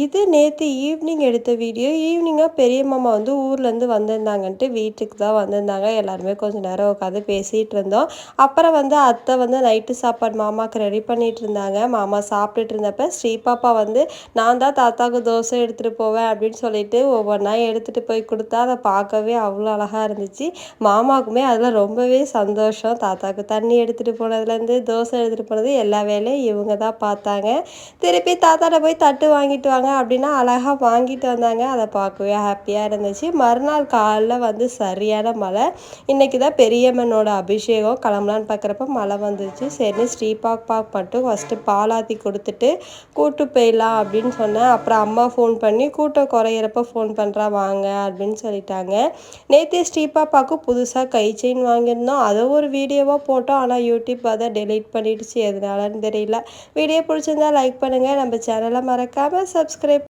இது நேற்று ஈவினிங் எடுத்த வீடியோ ஈவினிங்காக பெரிய மாமா வந்து ஊர்லேருந்து வந்திருந்தாங்கன்ட்டு வீட்டுக்கு தான் வந்திருந்தாங்க. எல்லாருமே கொஞ்சம் நேரம் உட்காந்து பேசிகிட்டு இருந்தோம். அப்புறம் வந்து அத்தை வந்து நைட்டு சாப்பாடு மாமாவுக்கு ரெடி பண்ணிகிட்டு இருந்தாங்க. மாமா சாப்பிட்டுட்டு இருந்தப்ப ஸ்ரீபாப்பா வந்து நான் தான் தாத்தாவுக்கு தோசை எடுத்துகிட்டு போவேன் அப்படின்னு சொல்லிட்டு ஒவ்வொன்றா எடுத்துகிட்டு போய் கொடுத்தா அதை பார்க்கவே அவ்வளோ அழகாக இருந்துச்சு. மாமாவுக்குமே அதில் ரொம்பவே சந்தோஷம். தாத்தாவுக்கு தண்ணி எடுத்துகிட்டு போனதுலேருந்து தோசை எடுத்துகிட்டு போனது எல்லா வேலையும் இவங்க தான் பார்த்தாங்க. திருப்பி தாத்தாட்ட போய் தட்டு வாங்கிட்டு வாங்க அப்படின்னா அழகாக வாங்கிட்டு வந்தாங்க. அதை பார்க்கவே ஹாப்பியாக இருந்துச்சு. மறுநாள் காலைல வந்து சரியான மழை. இன்றைக்கி தான் பெரியம்மனோட அபிஷேகம். கிளம்பலான்னு பார்க்குறப்ப மழை வந்துச்சு. சரி ஸ்ரீபாக் பாக் மட்டும் ஃபஸ்ட்டு பாலாத்தி கொடுத்துட்டு கூட்டு போயிடலாம் அப்படின்னு சொன்னேன். அப்புறம் அம்மா ஃபோன் பண்ணி கூட்டம் குறையிறப்ப ஃபோன் பண்ணுறா வாங்க அப்படின்னு சொல்லிட்டாங்க. நேற்று ஸ்ரீபாப்பாவுக்கு புதுசாக கை செயின் வாங்கியிருந்தோம். அதை ஒரு வீடியோவாக போட்டோம். ஆனால் யூடியூப் அதை டெலீட் பண்ணிடுச்சு. எதனாலன்னு தெரியல. வீடியோ பிடிச்சிருந்தா லைக் பண்ணுங்கள் நம்ம சேனலை மறக்காமல் সাবস্ক্রাইব